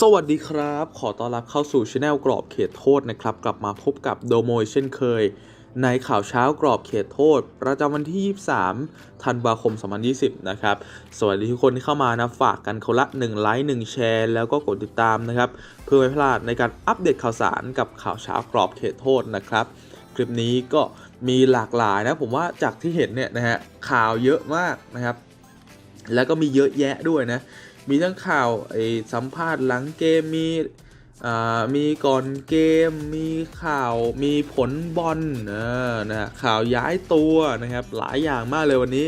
สวัสดีครับ ขอต้อนรับเข้าสู่ช anel กรอบเขตโทษนะครับ กลับมาพบกับโดโมเช่นเคย ในข่าวเช้ากรอบเขตโทษ ประจำวันที่ 23 ธันวาคม 2020 นะครับ สวัสดีทุกคนที่เข้ามานะฝากกันคนละ 1 ไลค์ 1 แชร์ แล้วก็กดติดตามนะครับ เพื่อไม่พลาดในการอัปเดตข่าวสารกับข่าวเช้ากรอบเขตโทษนะครับ คลิปนี้ก็มีหลากหลายนะผมว่าจากที่เห็นเนี่ยนะฮะข่าวเยอะมากนะครับ แล้วก็มีเยอะแยะด้วยนะ มีทั้งข่าวไอ้สัมภาษณ์หลังเกมมีอ่ามีก่อนเกมมีข่าวมีผลบอลนะฮะข่าวย้ายตัวนะครับหลายอย่างมากเลยวันนี้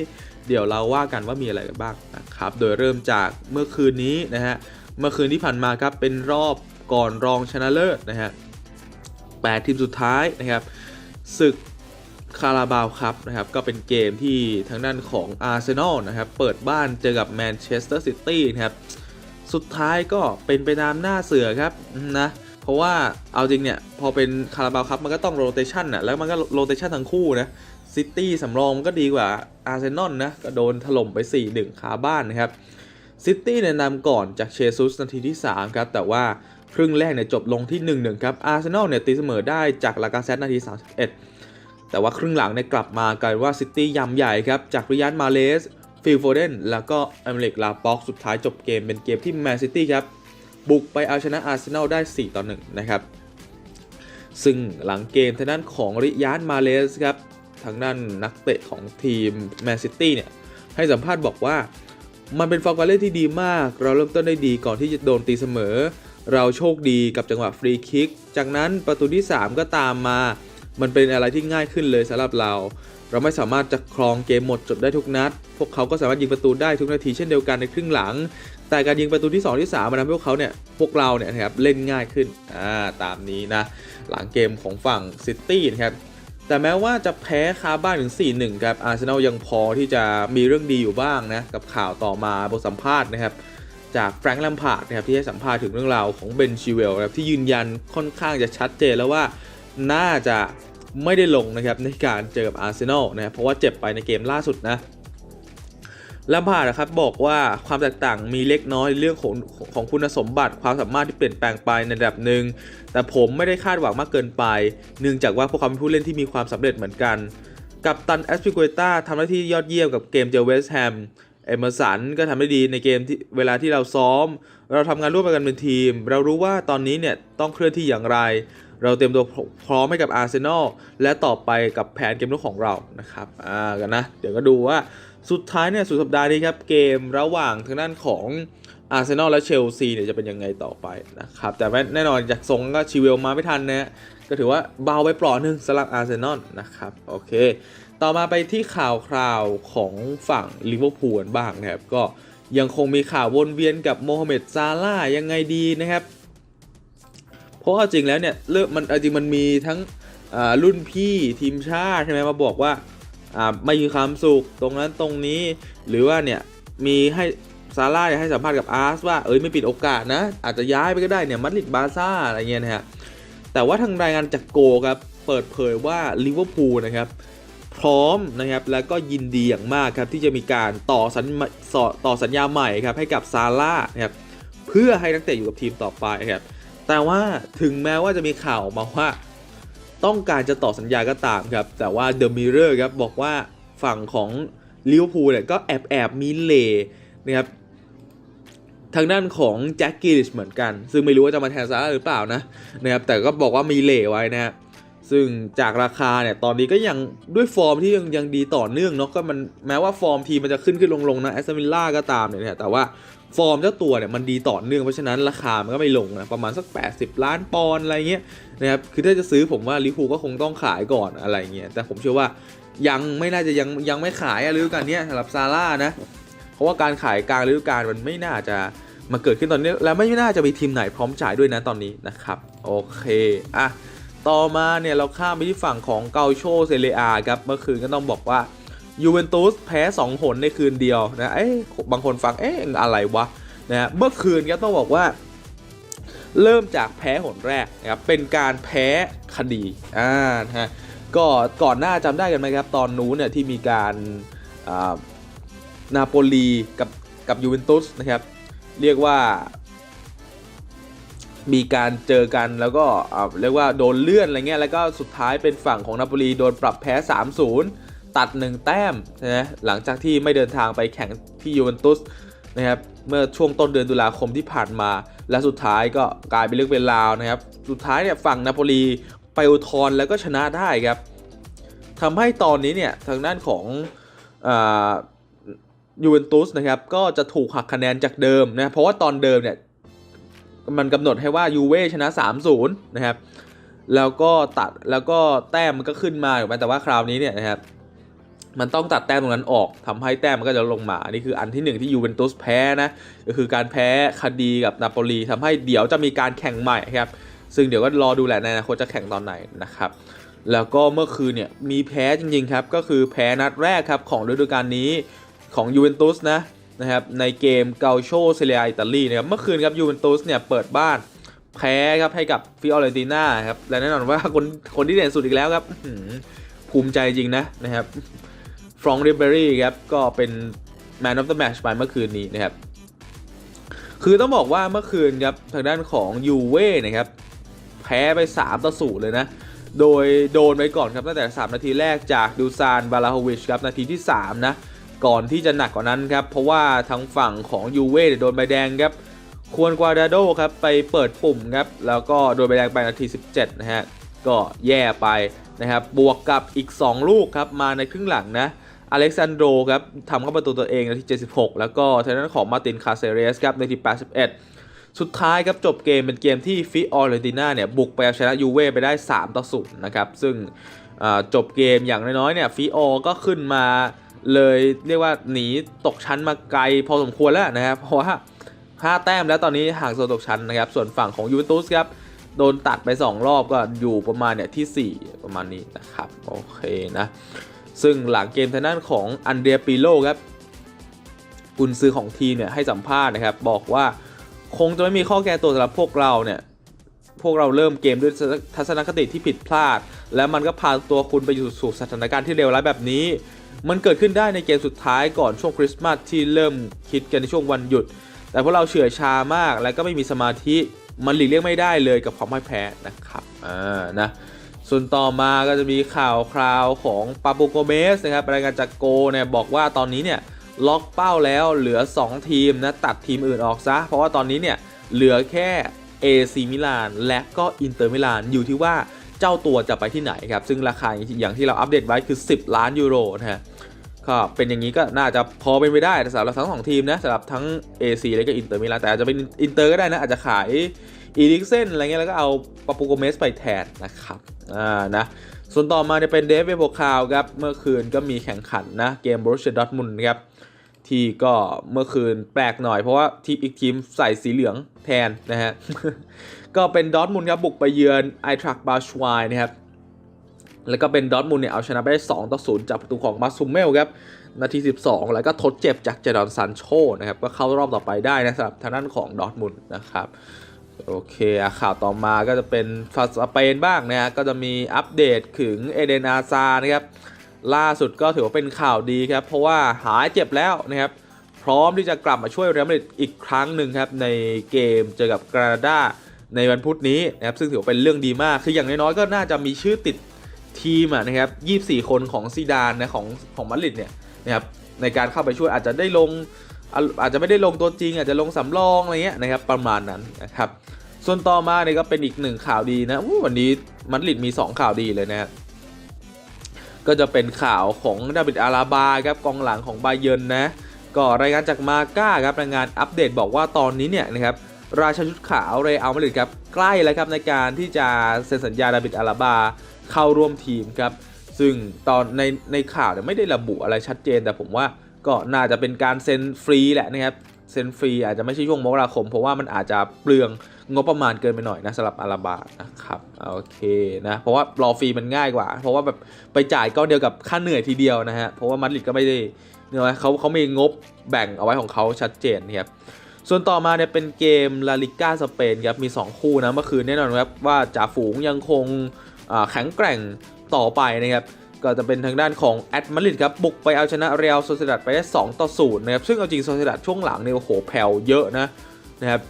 เดี๋ยวเราว่ากันว่ามีอะไรกันบ้างนะครับโดยเริ่มจากเมื่อคืนนี้นะฮะเมื่อคืนที่ผ่านมาครับเป็นรอบก่อนรองชนะเลิศนะฮะแปดทีมสุดท้ายนะครับศึก คาราบาวครับนะครับก็เป็นเกมที่ทางด้านของอาร์เซนอลนะครับเปิดบ้านเจอกับแมนเชสเตอร์ซิตี้นะครับสุดท้ายก็เป็นไปตามหน้าเสือครับนะเพราะว่าเอาจริงเนี่ยพอเป็นคาราบาวครับมันก็ต้องโรเตชันอะแล้วมันก็โรเตชันทั้งคู่นะซิตี้สำรองมันก็ดีกว่าอาร์เซนอลนะก็โดนถล่มไป4-1คาบ้านนะครับซิตี้เนี่ยนำก่อนจากเชซุสนาทีที่ 3 ครับ แต่ว่าครึ่งแรกเนี่ยจบลงที่ 1-1 ครับอาร์เซนอลเนี่ยตีเสมอได้จากลากาเซตนาที 31 แต่ว่าครึ่งหลังเนี่ยกลับมากลายว่าซิตี้ยำใหญ่ครับจากริยันมาเลสฟิลโฟเดนแล้วก็อเมริกลาป็อกสุดท้ายจบเกมเป็นเกมที่แมนซิตี้ครับบุกไปเอาชนะอาร์เซนอลได้ 4 ต่อ 1 นะครับ ซึ่งหลังเกมทางด้านของริยานมาเลสครับ ทางด้านนักเตะของทีมแมนซิตี้เนี่ย ให้สัมภาษณ์บอกว่า มันเป็นฟอร์มการเล่นที่ดีมาก เราเริ่มต้นได้ดีก่อนที่จะโดนตีเสมอ เราโชคดีกับจังหวะฟรีคิก จากนั้นประตูที่ 3 ก็ตามมา มันเป็นอะไรที่ง่ายขึ้นเลยสำหรับเรา เราไม่สามารถจะครองเกมหมดจบได้ทุกนัด พวกเขาก็สามารถยิงประตูได้ทุกนาทีเช่นเดียวกันในครึ่งหลัง แต่การยิงประตูที่ 2 ที่ 3มันทำให้พวกเขาเนี่ย พวกเราเนี่ยนะครับเล่นง่ายขึ้น อ่า ตามนี้นะ หลังเกมของฝั่งซิตี้นะครับ แต่แม้ว่าจะแพ้คาบ้านถึง 4-1 ครับ อาร์เซนอลยังพอที่จะมีเรื่องดีอยู่บ้างนะ กับข่าวต่อมาบทสัมภาษณ์นะครับจากแฟรงค์แลมพาร์ดนะครับที่ให้สัมภาษณ์ถึงเรื่องราวของเบนชิเวลนะครับที่ยืนยันค่อนข้างจะชัดเจนแล้วว่า น่าจะไม่ได้ลงนะครับในการเจอกับอาร์เซนอลนะครับเพราะว่าเจ็บไปในเกมล่าสุดนะแลมพาร์ดครับบอกว่าความแตกต่างมีเล็กน้อยเรื่องของของคุณสมบัติความสามารถที่เปลี่ยนแปลงไปในระดับหนึ่งแต่ผมไม่ได้คาดหวังมากเกินไป เนื่องจากว่าพวกเขาเป็นผู้เล่นที่มีความสำเร็จเหมือนกัน กับตันแอสปิโกตาทำหน้าที่ยอดเยี่ยมกับเกมเจอเวสต์แฮม เอเมอร์สันก็ทำได้ดีในเกมที่เวลาที่เราซ้อม เราทำงานร่วมกันเป็นทีม เรารู้ว่าตอนนี้เนี่ยต้องเคลื่อนที่อย่างไร เราเตรียมตัวพร้อมให้กับอาร์เซนอลและต่อไปกับแผนเกมรุกของเรานะครับอ่ากันนะ เดี๋ยวก็ดูว่าสุดท้ายเนี่ยสุดสัปดาห์นี้ครับเกมระหว่างทางด้านของอาร์เซนอลและเชลซีเนี่ยจะเป็นยังไงต่อไปนะครับแต่แน่นอนจากทรงก็ชิเวลมาไม่ทันนะฮะก็ถือว่าเบาไปปลอดหนึงสำหรับอาร์เซนอลนะครับโอเค ต่อมาไปที่ข่าวคราวของฝั่งลิเวอร์พูลบ้างนะครับ ก็ยังคงมีข่าววนเวียนกับโมฮัมเหม็ดซาร่ายังไงดีนะครับ เพราะจริงแล้วเนี่ยเริ่มมันจริงมันมีทั้งรุ่นพี่ทีมชาติใช่ไหมมาบอกว่าไม่มีความสุขตรงนั้นตรงนี้ หรือว่าเนี่ยมีให้ซาร่าให้สัมภาษณ์กับอาร์สว่าเอ้ยไม่ปิดโอกาสนะ อาจจะย้ายไปก็ได้เนี่ยมัดริดบาร์ซ่าอะไรเงี้ยนะฮะแต่ว่าทางรายงานจากโกครับเปิดเผยว่าลิเวอร์พูลนะครับ พร้อมนะครับแล้วก็ยินดีอย่างมากครับที่จะมีการต่อสัญต่อต่อสัญญาใหม่ครับให้กับซาร่านะครับเพื่อให้นักเตะอยู่กับทีมต่อไปครับแต่ว่าถึงแม้ว่าจะมีข่าวออกมาว่า ต้องการจะต่อสัญญาก็ตามครับแต่ว่าเดอะมิเรอร์ครับบอกว่าฝั่งของลิเวอร์พูลเนี่ยก็แอบแอบมีเลนะครับทางด้านของแจ็คกิลิชเหมือนกัน ซึ่งไม่รู้ว่าจะมาแทนซาร่าหรือเปล่านะนะครับแต่ก็บอกว่ามีเล่ไว้นะฮะ ซึ่งจากราคาเนี่ยตอนนี้ก็ยังด้วยฟอร์มที่ยังยังดีต่อเนื่องเนาะก็มันแม้ว่าฟอร์มทีมมันจะขึ้นขึ้นลงลงนะแอสตันวิลล่าก็ตามเนี่ยแต่ว่าฟอร์มเจ้าตัวเนี่ยมันดีต่อเนื่องเพราะฉะนั้นราคามันก็ไม่ลงนะประมาณสัก 80 ล้านปอนด์อะไรเงี้ยนะครับคือถ้าจะซื้อผมว่าลิเวอร์พูก็คงต้องขายก่อนอะไรเงี้ยแต่ผมเชื่อว่ายังไม่น่าจะยังยังไม่ขายอะฤดูกาลเนี้ยสำหรับซาร่านะเพราะว่าการขายกลางฤดูกาลมันไม่น่าจะมาเกิดขึ้นตอนนี้ และไม่น่าจะมีทีมไหนพร้อมจ่ายด้วยนะตอนนี้นะครับโอเคอะ ต่อมาเนี่ยเราข้ามไปที่ฝั่งของเกาโชเซเรียครับเมื่อคืนก็ต้องบอกว่ายูเวนตุสแพ้ 2 หนในคืนเดียวนะเอ๊ะบางคนฟังเอ๊ะอะไรวะนะฮะเมื่อคืนก็ต้องบอกว่า เริ่มจากแพ้หนแรกนะครับเป็นการแพ้คดีอ่านะฮะก็ก่อนหน้าจำได้กันไหมครับ ตอนนู้นเนี่ยที่มีการนาโปลีกับกับยูเวนตุสนะครับ เรียกว่า มีการเจอกันแล้วก็เรียกว่าโดนเลื่อนอะไรเงี้ยแล้วก็สุดท้ายเป็นฝั่งของนาโปลีโดนปรับแพ้ 3-0 ตัด 1 แต้มนะหลังจากที่ไม่เดินทางไปแข่งที่ยูเวนตุสนะครับเมื่อช่วงต้นเดือนตุลาคมที่ผ่านมา และสุดท้ายก็กลายเป็นเรื่องเป็นราวนะครับสุดท้ายเนี่ยฝั่งนาโปลีไปอุทธรณ์แล้วก็ชนะได้ครับทำให้ตอนนี้เนี่ยทางด้านของอยูเวนตุสนะครับก็จะถูกหักคะแนนจากเดิมนะเพราะว่าตอนเดิมเนี่ย มันกำหนดให้ว่ายูเว่ชนะ3-0นะครับแล้วก็ตัดแล้วก็แต้มมันก็ขึ้นมาถูกไหมแต่ว่าคราวนี้เนี่ยนะครับมันต้องตัดแต้มตรงนั้นออกทำให้แต้มมันก็จะลงมาอันนี้คืออันที่หนึ่งที่ยูเวนตุสแพ้นะก็คือการแพ้คดีกับนาโปลีทำให้เดี๋ยวจะมีการแข่งใหม่ครับซึ่งเดี๋ยวก็รอดูแหละในอนาคตจะแข่งตอนไหนนะครับแล้วก็เมื่อคืนเนี่ยมีแพ้จริงๆครับก็คือแพ้นัดแรกครับของฤดูกาลนี้ของยูเวนตุสนะ นะครับในเกมเกาโชเซเรียอิตาลีนะครับเมื่อคืนครับยูเวนตุสเนี่ยเปิดบ้านแพ้ครับให้กับฟิออเรนติน่าครับและแน่นอนว่าคนคนที่เด่นสุดอีกแล้วครับภูมิใจจริงนะนะครับฟรองริเบอรี่ครับก็เป็น Man of the Match ไปเมื่อคืนนี้นะครับคือต้องบอกว่าเมื่อคืนครับทางด้านของยูเว่นะครับแพ้ไป 3 ต่อ0เลยนะ โดยโดนไปก่อนครับตั้งแต่ 3 นาทีแรกจากดูซานบาลาโฮวิชครับนาทีที่ 3 นะ ก่อนที่จะหนักกว่านั้นครับ เพราะว่าทางฝั่งของยูเว่โดนใบแดงครับ ควรกวาดาโดครับไปเปิดปุ่มครับ แล้วก็โดนใบแดงไปนาที 17 นะฮะ ก็แย่ไปนะครับ บวกกับอีก 2 ลูกครับ มาในครึ่งหลังนะ อเล็กซานโดครับทำเข้าประตูตัวเองนาที 76 แล้วก็ทางด้านของมาตินคาเซเรสครับนาที 81 สุดท้ายครับจบเกมเป็นเกมที่ฟิออเรนติน่าเนี่ยบุกไปเอาชนะยูเว่ไปได้ 3 ต่อ 0 นะครับ ซึ่งจบเกมอย่างน้อยๆเนี่ยฟิออก็ขึ้นมา เลยเรียกว่าหนีตกชั้นมาไกลพอสมควรแล้วนะครับเพราะว่า5แต้มแล้วตอนนี้ห่างโซนตกชั้นนะครับ ส่วนฝั่งของยูเวนตุสครับโดนตัดไป 2 รอบก็อยู่ประมาณเนี่ยที่ 4 ประมาณนี้นะครับโอเคนะ ซึ่งหลังเกมทางด้านของอันเดรียปิโลครับกุนซือของทีเนี่ยให้สัมภาษณ์นะครับ บอกว่าคงจะไม่มีข้อแก้ตัวสำหรับพวกเราเนี่ยพวกเราเริ่มเกมด้วยทัศนคติที่ผิดพลาด และมันก็พาตัวคุณไปอยู่สู่สถานการณ์ที่เลวร้ายแบบนี้ มันเกิดขึ้นได้ในเกมสุดท้ายก่อนช่วงคริสต์มาสที่เริ่มคิดกันในช่วงวันหยุด แต่พวกเราเฉื่อยชามากและก็ไม่มีสมาธิมันหลีกเลี่ยงไม่ได้เลยกับความพ่ายแพ้นะครับอ่านะส่วนต่อมาก็จะมีข่าวคราวของปาปูโกเมสนะครับรายงานจากโกเนี่ยบอกว่าตอนนี้เนี่ยล็อกเป้าแล้วเหลือ 2 ทีมนะตัดทีมอื่นออกซะ เพราะว่าตอนนี้เนี่ยเหลือแค่ AC มิลานและก็อินเตอร์มิลานอยู่ที่ว่า เจ้าตัวจะไปที่ไหนครับ ซึ่งราคาอย่างที่เราอัปเดตไว้คือ 10 ล้านยูโรนะฮะก็เป็นอย่างนี้ก็น่าจะพอเป็นไปได้สำหรับทั้งสองทีมนะสำหรับทั้ง AC และก็อินเตอร์มิลานแต่อาจจะเป็นอินเตอร์ก็ได้นะอาจจะขายอีลิกเซนอะไรเงี้ยแล้วก็เอาปาปูโกเมสไปแทนนะครับอ่านะส่วนต่อมาเนี่ยเป็นเดฟเวโบคาวครับเมื่อคืนก็มีแข่งขันนะเกมบรูเชดอทมุนครับ ที่ก็เมื่อคืนแปลกหน่อยเพราะว่าทีมอีกทีมใส่สีเหลืองแทนนะฮะ ก็เป็นดอทมุนครับบุกไปเยือนไอทรักบาชวายนะครับ แล้วก็เป็นดอทมุนเนี่ยเอาชนะไปได้2ต่อ0จากประตูของมาซูเมลครับ นาที 12 แล้วก็ทดเจ็บจากเจดอนซันโชนะครับ ก็เข้ารอบต่อไปได้นะสำหรับทางด้านของดอทมุนนะครับ โอเคข่าวต่อมาก็จะเป็นฝั่งสเปนบ้างนะฮะก็จะมีอัปเดตถึงเอเดนอาซานะครับ ล่าสุดก็ถือว่าเป็นข่าวดีครับ เพราะว่าหายเจ็บแล้วนะครับ พร้อมที่จะกลับมาช่วยเรอัลมาดริดอีกครั้งหนึ่งครับในเกมเจอกับกรานาดาในวันพุธนี้นะครับซึ่งถือว่าเป็นเรื่องดีมาก คืออย่างน้อยๆก็น่าจะมีชื่อติดทีมะนะครับ 24 คนของซีดานนะของของมาดริดเนี่ยนะครับในการเข้าไปช่วยอาจจะได้ลงอาอาจจะไม่ได้ลงตัวจริง อาจจะลงสำรองอะไรเงี้ยนะครับประมาณนั้นนะครับส่วนต่อมาเนี่ยก็เป็นอีกหนึ่งข่าวดีนะวันนี้มาดริดมี 2 ข่าวดีเลยนะฮะ ก็จะเป็นข่าวของดาวิดอาราบาครับกองหลังของบาเยิร์นนะก็รายงานจากมาก้าครับรายงานอัปเดตบอกว่าตอนนี้เนี่ยนะครับราชาชุดขาวเรอัลมาดริดครับใกล้แล้วครับในการที่จะเซ็นสัญญาดาวิดอาราบาเข้าร่วมทีมครับซึ่งตอนในในข่าวเนี่ยไม่ได้ระบุอะไรชัดเจน แต่ผมว่าก็น่าจะเป็นการเซ็นฟรีแหละนะครับ เซ็นฟรีอาจจะไม่ใช่ช่วงมกราคม เพราะว่ามันอาจจะเปลืองงบประมาณเกินไปหน่อยนะสำหรับอาราบานะครับโอเคนะเพราะว่ารอฟรีมันง่ายกว่า เพราะว่าแบบไปจ่ายก้อนเดียวกับค่าเหนื่อยทีเดียวนะฮะเพราะว่ามาดริดก็ไม่ได้เนี่ยเขาเขามีงบแบ่งเอาไว้ของเขาชัดเจนนะครับส่วนต่อมาเนี่ยเป็นเกมลาลิก้าสเปนครับมี 2 คู่นะเมื่อคืนแน่นอนครับว่าจ่าฝูงยังคงแข็งแกร่งต่อไปนะครับ ก็จะเป็นทางด้านของแอตมาริดครับบุกไปเอาชนะเรอัลโซเซดัดไปได้ 2 ต่อ0นะครับซึ่งเอาจริงโซเซดัดช่วงหลังเนี่ยโอ้โหแผ่วเยอะนะนะครับ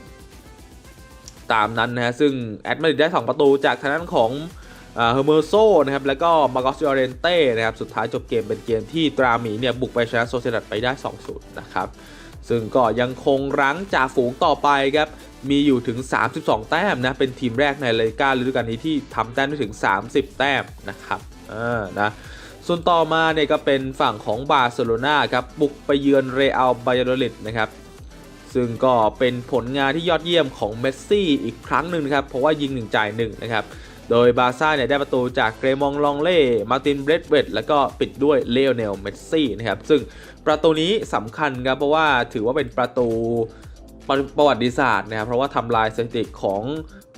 ตามนั้นนะฮะซึ่งแอตมาริดได้ 2 ประตูจากทางด้านของเฮอร์เมอร์โซนะครับแล้วก็มา g กอส o อเรนเต้นะครับสุดท้ายจบเกมเป็นเกมที่ตราหมีเนี่ยบุกไปชนะโซเซดัดไปได้ 2-0 นะครับซึ่งก็ยังคงรั้งจ่าฝูงต่อไปครับมีอยู่ถึง 32 แต้มนะเป็นทีมแรกในรายการฤดูกาลนี้ที่ทำแต้มได้ถึง 30 แต้มนะครับ อ่านะส่วนต่อมาเนี่ยก็เป็นฝั่งของบาร์เซโลนาครับบุกไปเยือนเรอัลบายโดลิดนะครับซึ่งก็เป็นผลงานที่ยอดเยี่ยมของเมสซี่อีกครั้งหนึ่งครับเพราะว่ายิง1จ่าย1นะครับโดยบาร์ซ่าเนี่ยได้ประตูจากเกรมองลองเล่มาร์ตินเบรดเวตแล้วก็ปิดด้วยเลโอเนลเมสซี่นะครับซึ่งประตูนี้สำคัญครับเพราะว่าถือว่าเป็นประตูประประวัติศาสตร์นะครับเพราะว่าทำลายสถิติของ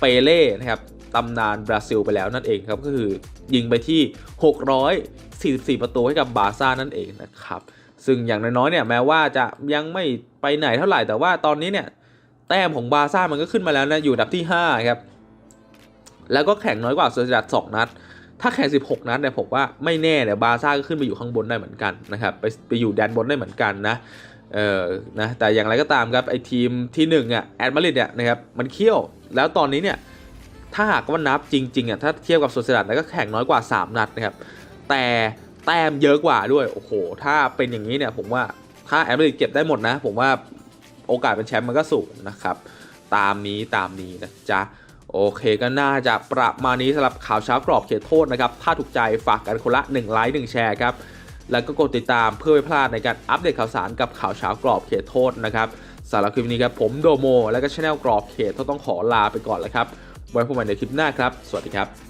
เปเล่นะครับ ตำนานบราซิลไปแล้วนั่นเองครับ ก็คือยิงไปที่ 644 ประตูให้กับบาซ่านั่นเองนะครับ ซึ่งอย่างน้อยๆเนี่ยแม้ว่าจะยังไม่ไปไหนเท่าไหร่แต่ว่าตอนนี้เนี่ยแต้มของบาซ่ามันก็ขึ้นมาแล้วนะอยู่อันดับที่ 5 ครับ แล้วก็แข่งน้อยกว่าโซเซดัด2นัด ถ้าแข่ง 16 นัดเนี่ยผมว่าไม่แน่เนี่ยบาซ่าก็ขึ้นไปอยู่ข้างบนได้เหมือนกันนะครับไปไปอยู่แดนบนได้เหมือนกันนะเออนะแต่อย่างไรก็ตามครับไอทีมที่1อะแอดมาริดเนี่ยนะครับมันเคี่ยวแล้วตอนนี้เนี่ย ถ้าหากว่านับจริงๆอะถ้าเทียบกับโซเซดัดแล้วก็แข่งน้อยกว่า 3 นัดนะครับ แต่แต้มเยอะกว่าด้วย โอ้โห ถ้าเป็นอย่างนี้เนี่ยผมว่าถ้าแอดมาริดเก็บได้หมดนะ ผมว่าโอกาสเป็นแชมป์มันก็สูงนะครับ ตามนี้ตามนี้นะจ๊ะ โอเคก็น่าจะประมาณนี้สำหรับข่าวเช้ากรอบเขตโทษนะครับ ถ้าถูกใจฝากกันคนละ1ไลค์1แชร์ครับ แล้วก็กดติดตามเพื่อไม่พลาดในการอัปเดตข่าวสารกับข่าวเช้ากรอบเขตโทษนะครับสำหรับคลิปนี้ครับผมโดโม และก็ช anel กรอบเขตโทต้องขอลาไปก่อนแล้วครับ ไว้พบกันในคลิปหน้าครับ สวัสดีครับ